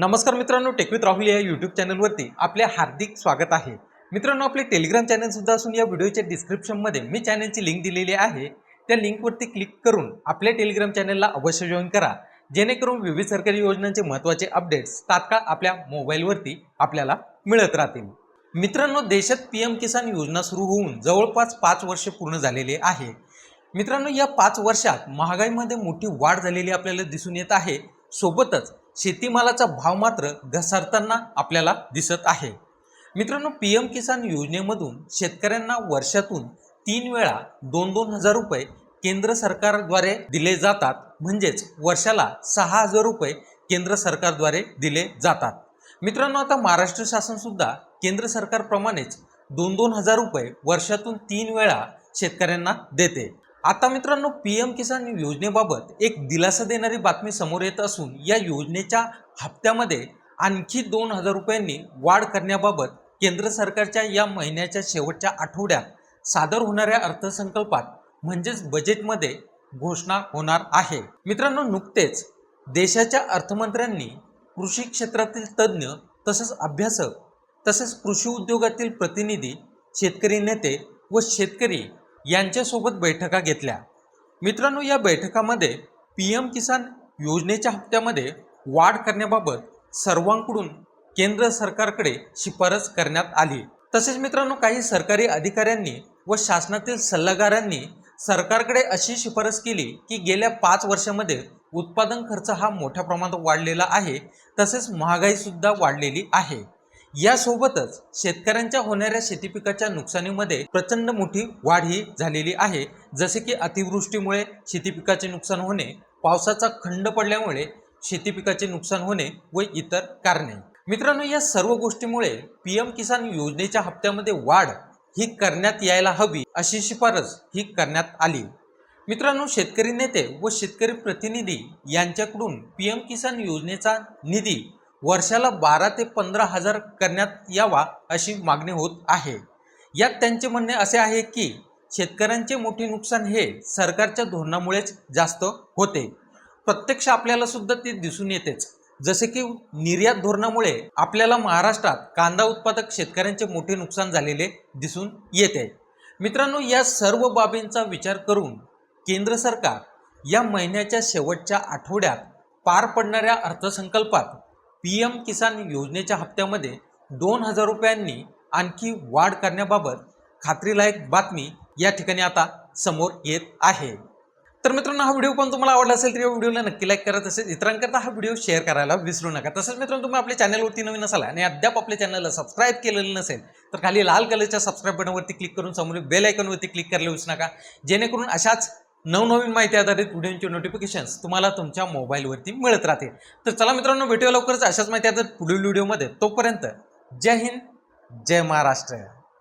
नमस्कार मित्रांनो टेकविथ राहुल या यूट्यूब चॅनलवरती आपले हार्दिक स्वागत आहे. मित्रांनो आपले टेलिग्राम चॅनलसुद्धा असून या व्हिडिओच्या डिस्क्रिप्शनमध्ये मी चॅनलची लिंक दिलेली आहे. त्या लिंकवरती क्लिक करून आपल्या टेलिग्राम चॅनलला अवश्य जॉईन करा. जेणेकरून विविध सरकारी योजनांचे महत्त्वाचे अपडेट्स तात्काळ आपल्या मोबाईलवरती आपल्याला मिळत राहतील. मित्रांनो देशात पी एम किसान योजना सुरू होऊन जवळपास पाच वर्ष पूर्ण झालेले आहे. मित्रांनो या पाच वर्षात महागाईमध्ये मोठी वाढ झालेली आपल्याला दिसून येत आहे. सोबतच शेतीमालाचा भाव मात्र घसरताना आपल्याला दिसत आहे. मित्रांनो पी एम किसान योजनेमधून शेतकऱ्यांना वर्षातून तीन वेळा दोन दोन हजार रुपये केंद्र सरकारद्वारे दिले जातात. म्हणजेच वर्षाला सहा हजार रुपये केंद्र सरकारद्वारे दिले जातात. मित्रांनो आता महाराष्ट्र शासनसुद्धा केंद्र सरकारप्रमाणेच दोन दोन हजार रुपये वर्षातून तीन वेळा शेतकऱ्यांना देते. आता मित्रांनो पी एम किसान योजनेबाबत एक दिलासा देणारी बातमी समोर येत असून या योजनेच्या हप्त्यामध्ये आणखी दोन हजार रुपयांनी वाढ करण्याबाबत केंद्र सरकारच्या या महिन्याच्या शेवटच्या आठवड्यात सादर होणाऱ्या अर्थसंकल्पात म्हणजेच बजेटमध्ये घोषणा होणार आहे. मित्रांनो नुकतेच देशाच्या अर्थमंत्र्यांनी कृषी क्षेत्रातील तज्ज्ञ तसेच अभ्यासक तसेच कृषी उद्योगातील प्रतिनिधी शेतकरी नेते व शेतकरी यांच्यासोबत बैठका घेतल्या. मित्रांनो या बैठकामध्ये पी एम किसान योजनेच्या हप्त्यामध्ये वाढ करण्याबाबत सर्वांकडून केंद्र सरकारकडे शिफारस करण्यात आली. तसेच मित्रांनो काही सरकारी अधिकाऱ्यांनी व शासनातील सल्लागारांनी सरकारकडे अशी शिफारस केली की गेल्या पाच वर्षामध्ये उत्पादन खर्च हा मोठ्या प्रमाणात वाढलेला आहे. तसेच महागाईसुद्धा वाढलेली आहे. यासोबतच शेतकऱ्यांच्या होणाऱ्या शेती पिकाच्या नुकसानीमध्ये प्रचंड मोठी वाढ ही झालेली आहे. जसे की अतिवृष्टीमुळे शेती पिकाचे नुकसान होणे पावसाचा खंड पडल्यामुळे शेती पिकाचे नुकसान होणे व इतर कारणे. मित्रांनो या सर्व गोष्टीमुळे पी एम किसान योजनेच्या हप्त्यामध्ये वाढ ही करण्यात यायला हवी अशी शिफारस ही करण्यात आली. मित्रांनो शेतकरी नेते व शेतकरी प्रतिनिधी यांच्याकडून पी एम किसान योजनेचा निधी वर्षाला बारा ते पंधरा हजार करण्यात यावा अशी मागणी होत आहे. यात त्यांचे म्हणणे असे आहे की शेतकऱ्यांचे मोठे नुकसान हे सरकारच्या धोरणामुळेच जास्त होते. प्रत्यक्ष आपल्याला सुद्धा ते दिसून येतेच. जसे की निर्यात धोरणामुळे आपल्याला महाराष्ट्रात कांदा उत्पादक शेतकऱ्यांचे मोठे नुकसान झालेले दिसून येते. मित्रांनो या सर्व बाबींचा विचार करून केंद्र सरकार या महिन्याच्या शेवटच्या आठवड्यात पार पडणाऱ्या अर्थसंकल्पात पी एम किसान योजनेच्या हप्त्यामध्ये दोन हजार रुपयांनी आणखी वाढ करण्याबाबत खात्रीलायक बातमी या ठिकाणी आता समोर येत आहे. तर मित्रांनो हा व्हिडिओ पण तुम्हाला आवडला असेल तर या व्हिडिओला नक्की लाईक करा. तसेच इतरांकरता हा व्हिडिओ शेअर करायला विसरू नका. तसेच मित्रांनो तुम्ही आपल्या चॅनलवरती नवीन असाल आणि अद्याप आपल्या चॅनलला सबस्क्राईब केलेलं नसेल तर खाली लाल कलरच्या सबस्क्राईब बटनवरती क्लिक करून समोर बेल आयकॉनवरती क्लिक करायला विसरू नका. जेणेकरून अशाच नवनवीन माहिती आधारित व्हिडिओचे नोटिफिकेशन्स तुम्हाला तुमच्या मोबाईलवरती मिळत राहतील तर चला मित्रांनो भेटूया लवकरच अशाच माहिती आधारित पुढील व्हिडिओमध्ये. तोपर्यंत जय हिंद जय महाराष्ट्र.